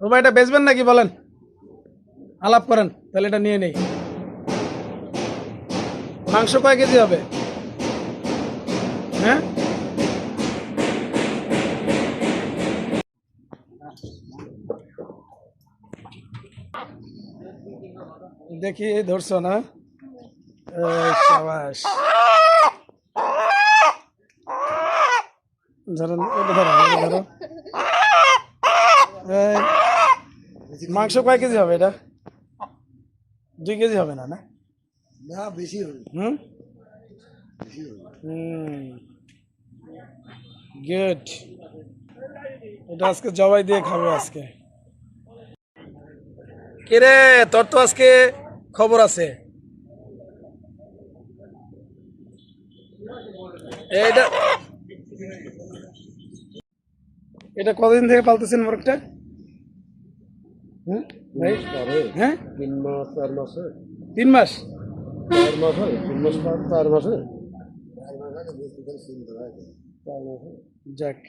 ও এটা বেচবেন নাকি বলেন? আলাপ করেন, তাহলে এটা নিয়ে নেই। মাংস কয় কেজি হবে? হ্যাঁ? দেখি, ধরছো না? সাবাস। ধরুন এটা ধরো এটা ধরো। মাংস কয় কেজি হবে এটা? দুই কেজি হবে না না? না বেশি হবে। হুম? হুম। গুড। এটা আজকে জবাই দিয়ে খাব আজকে। কিরে তোর তো আজকে খবর আছে। এইটা এটা কতদিন থেকে পালতেছেন মোরগটা? ভাই? হ্যাঁ? তিন মাস চার মাসে। তিন মাস? চার মাস হয় তিন মাস পার চার মাসে। যাক।